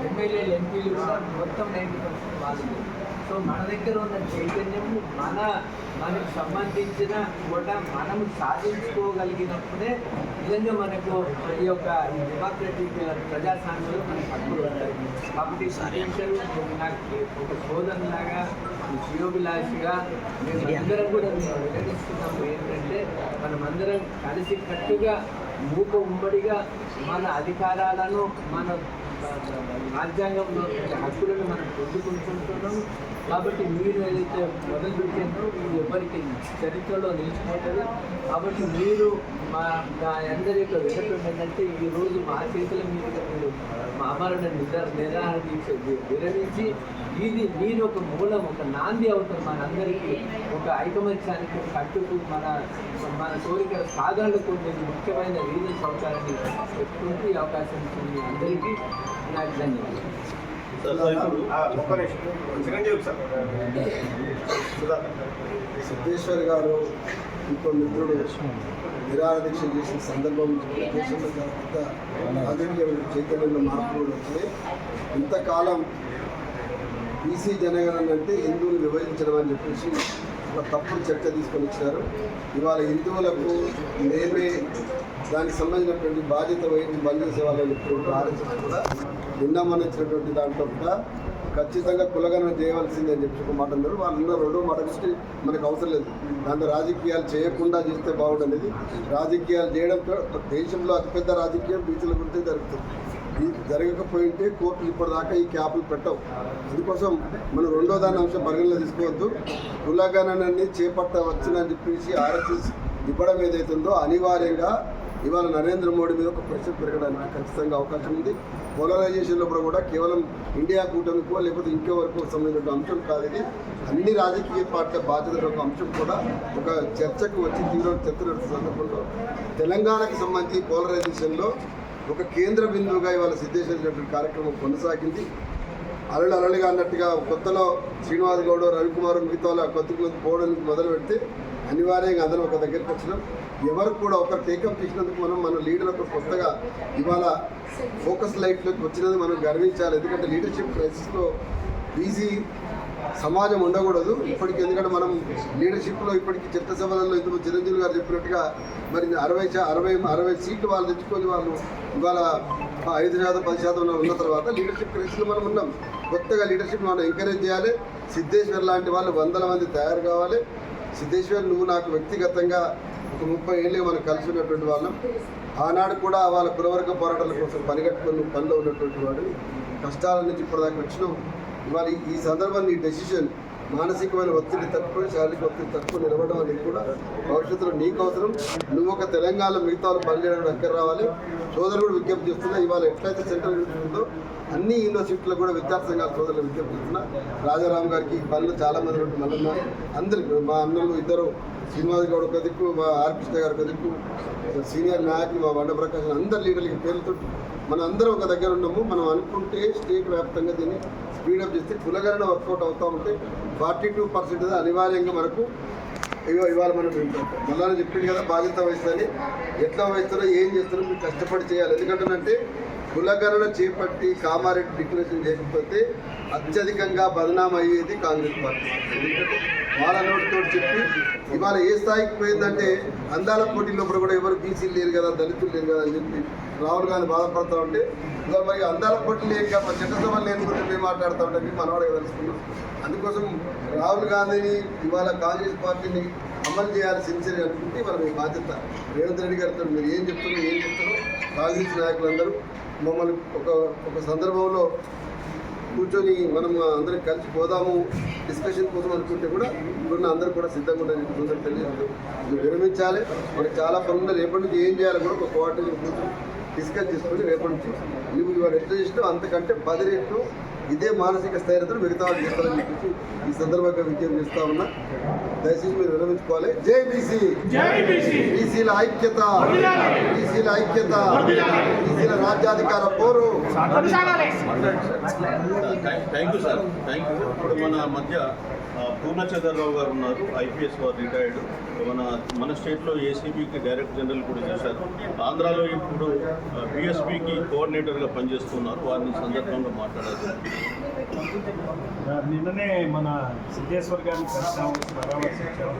ఎమ్మెల్యేలు ఎంపీలు కూడా మొత్తం నైంటీ పర్సెంట్ వాళ్ళు సో మన దగ్గర ఉన్న చైతన్యం మన మనకు సంబంధించిన కూడా మనము సాధించుకోగలిగినప్పుడే నిజంగా మనకు ఈ యొక్క డెమోక్రటిక్ ప్రజాస్వామ్యంలో మనకు హక్కులు ఉంటాయి కాబట్టి సరేంటర్ నాకు ఒక సోదరులాగా జియోభిలాషిగా మేము అందరం కూడా మేము వివరిస్తున్నాము ఏంటంటే మనమందరం కలిసి కట్టుగా మూక ఉమ్మడిగా మన అధికారాలను మన రాజ్యాంగంలో హక్కులను మనం పొందుకుంటున్నాం కాబట్టి మీరు ఏదైతే మొదలు పెట్టిందో మీరు ఎవరికి చరిత్రలో నిలిచిపోతుంది. కాబట్టి మీరు మా నా అందరి యొక్క విధం ఏంటంటే ఈరోజు మా చేతుల మీదుగా మీరు మా అమరణ నిద్ర నిరాహార దీక్ష విరమించి ఇది మీరు ఒక మూలం ఒక నాంది అవుతుంది మనందరికీ. ఒక ఐకమత్యానికి కట్టుకు మన మన కోరిక సాధనలకు ముఖ్యమైన రీజన్స్ అవుతారని చెప్పుకుంటూ ఈ అవకాశం ఇస్తుంది అందరికీ. సిద్ధేశ్వర్ గారు ఇంకో మిత్రుడు నిరాహార దీక్ష చేసిన సందర్భం దేశంలో చాలా పెద్ద రాజకీయ చైతన్యంలో మార్పులు కూడా వచ్చినాయి ఇంతకాలం బీసీ జనగణన అంటే హిందువులు విభజించడం అని చెప్పేసి ఒక తప్పుడు చర్చ తీసుకొని వచ్చినారు. ఇవాళ హిందువులకు మేమే దానికి సంబంధించినటువంటి బాధ్యత వహించి పనిచేసే వాళ్ళని ఇప్పుడు ఆలోచన కూడా నిన్న మొన్న ఇచ్చినటువంటి దాంట్లో కూడా ఖచ్చితంగా కులగణన చేయవలసిందే అని చెప్పి ఒక మాట అన్నారు. వాళ్ళు రెండో మాట దృష్టి మనకు అవసరం లేదు. దాంట్లో రాజకీయాలు చేయకుండా చేస్తే బాగుండనేది రాజకీయాలు చేయడంతో దేశంలో అతిపెద్ద రాజకీయం బీచ్ల గురించే జరుగుతుంది. జరగకపోయింటే కోర్టులు ఇప్పటిదాకా ఈ క్యాపులు పెట్టవు. అందుకోసం మనం రెండో దాని అంశం పరిగణలో తీసుకోవద్దు కులగణనని చేపట్టవచ్చునని చెప్పేసి ఆర్ఎస్ఎస్ ఇవ్వడం ఏదైతుందో అనివార్యంగా ఇవాళ నరేంద్ర మోడీ మీద ఒక ప్రెషర్ పెరగడానికి ఖచ్చితంగా అవకాశం ఉంది. పోలరైజేషన్లో కూడా కూడా కేవలం ఇండియా కూటమికో లేకపోతే ఇంకో వరకు సంబంధించిన అంశం కాదు ఇది. అన్ని రాజకీయ పార్టీల బాధ్యతల ఒక అంశం కూడా ఒక చర్చకు వచ్చి తీవ్ర చర్చ నడుస్తున్న సందర్భంలో తెలంగాణకు సంబంధించి పోలరైజేషన్లో ఒక కేంద్ర బిందువుగా ఇవాళ సిద్ధేశ్వర కార్యక్రమం కొనసాగింది. అలలు అలలుగా అన్నట్టుగా కొత్తలో శ్రీనివాస్ గౌడ్ రవికుమార్ మిగతా వాళ్ళ కొత్తకు పోవడం మొదలు పెడితే అనివార్యంగా అందరం ఒక దగ్గరికి వచ్చినాం. ఎవరు కూడా ఒక టేకప్ చేసినందుకు మనం మన లీడర్లకు కొత్తగా ఇవాళ ఫోకస్ లైట్లోకి వచ్చినది మనం గర్వించాలి. ఎందుకంటే లీడర్షిప్ క్రైసిస్లో బీజీ సమాజం ఉండకూడదు. ఇప్పటికి ఎందుకంటే మనం లీడర్షిప్లో ఇప్పటికి చట్టసభలలో ఇందులో చిరంజీవి గారు చెప్పినట్టుగా మరి అరవై అరవై అరవై సీట్లు వాళ్ళు తెచ్చుకొని వాళ్ళు ఇవాళ ఐదు శాతం పది శాతం ఉన్న తర్వాత లీడర్షిప్ క్రైసిస్లో మనం ఉన్నాం. కొత్తగా లీడర్షిప్ మనం ఎంకరేజ్ చేయాలి. సిద్ధేశ్వర్ లాంటి వాళ్ళు వందల మంది తయారు కావాలి. సిద్ధేశ్వర్ నువ్వు నాకు వ్యక్తిగతంగా ఒక ముప్పై ఏళ్ళుగా మనం కలిసి ఉన్నటువంటి వాళ్ళం. ఆనాడు కూడా వాళ్ళ కులవర్గ పోరాటాల కోసం పనిగట్టుకుని పనిలో ఉన్నటువంటి వాడు. కష్టాల నుంచి ఇప్పటిదాకా వచ్చినావు మరి ఈ- సందర్భాన్ని డెసిషన్ మానసికమైన ఒత్తిడి తట్టుకొని శారీరక ఒత్తిడి తక్కువ నిలబడడం అనేది కూడా భవిష్యత్తులో నీకు అవసరం. నువ్వు ఒక తెలంగాణలో మిగతా పనిచేయడం దగ్గర రావాలి. సోదరులు కూడా విజ్ఞప్తి చేస్తున్నా ఇవాళ ఎట్లయితే సెంట్రల్ ఉందో అన్ని యూనివర్సిటీలో కూడా విద్యార్థి సంఘాల సోదరులు విజ్ఞప్తి చేస్తున్నా. రాజారాం గారికి ఈ పనులు చాలా మంది ఉంటే మళ్ళీ అందరికి మా అన్నలు ఇద్దరు శ్రీనివాస్ గౌడ్ ఒక దిక్కు మా ఆర్కృష్ణ గారు ఒక దిక్కు సీనియర్ నాయకులు మా బండ ప్రకాశ్ అందరు లీడర్లకి పేరుతో మన అందరం ఒక దగ్గర ఉన్నాము. మనం అనుకుంటే స్టేట్ వ్యాప్తంగా దీన్ని స్పీడప్ చేస్తే కులగరణ వర్కౌట్ అవుతా ఉంటే ఫార్టీ టూ పర్సెంట్ అనివార్యంగా మనకు ఇగో ఇవాళ మనం మళ్ళీ చెప్పింది కదా బాధ్యత వహిస్తుంది ఎట్లా వహిస్తారో ఏం చేస్తారో మీరు కష్టపడి చేయాలి. ఎందుకంటే కులగరణ చేపట్టి కామారెడ్డి డిక్లరేషన్ చేయకపోతే అత్యధికంగా బదనాం అయ్యేది కాంగ్రెస్ పార్టీ. ఎందుకంటే వాళ్ళ నోటితో చెప్పి ఇవాళ ఏ స్థాయికి పోయిందంటే అందాల పోటీలో కూడా ఎవరు బీసీలు లేరు కదా దళితులు లేరు కదా అని చెప్పి రాహుల్ గాంధీ బాధపడతా ఉంటే ఇంకా మరి అందాల పోటీ లేక మన చట్టసభ లేనుకుంటే మేము మాట్లాడుతూ ఉంటే మేము మనవాడే తెలుసుకున్నాం అందుకోసం రాహుల్ గాంధీని ఇవాళ కాంగ్రెస్ పార్టీని అమలు చేయాలి సిన్సియర్ అనుకుంటే మన మీ బాధ్యత రేవంత్ రెడ్డి గారితో మీరు ఏం చెప్తున్నారు ఏం చెప్తున్నారు కాంగ్రెస్ నాయకులందరూ మమ్మల్ని ఒక ఒక సందర్భంలో కూర్చొని మనం అందరం కలిసి పోదాము డిస్కషన్ కోసం అనుకుంటే కూడా ఇప్పుడున్న అందరూ కూడా సిద్ధంగా ఉండాలని చెప్పి తెలియదు విరమించాలి. మనకి చాలా పనులు రేపటి నుంచి ఏం చేయాలి కూడా ఒక కోఆర్డినేషన్ కూర్చొని డిస్కస్ చేసుకొని రేపటి నుంచి నువ్వు ఇవాళ ఎట్లా చేసినావు అంతకంటే పది రెట్లు ఇదే మానసిక స్థైర్యతను మిగతా వాళ్ళు చేస్తారని చెప్పేసి ఈ సందర్భంగా విజ్ఞప్తి చేస్తా ఉన్నా. దయచేసి మీరు విరమించుకోవాలి. జై బీసీ. బీసీల ఐక్యత. బీసీల ఐక్యత. బీసీల రాజ్యాధికార పోరు. Thank you sir. Thank you. ఇప్పుడు మన మధ్య పూర్ణచంద్రరావు గారు ఉన్నారు ఐపీఎస్ వారు రిటైర్డ్. మన మన స్టేట్లో ఏసీబీకి డైరెక్టర్ జనరల్ కూడా చేశారు. ఆంధ్రాలో ఇప్పుడు బిఎస్పీకి కోఆర్డినేటర్గా పనిచేస్తున్నారు. వారిని సందర్భంగా మాట్లాడారు. నిన్ననే మన సిద్ధేశ్వర్ గారిని కలిసాము పరామర్శించాము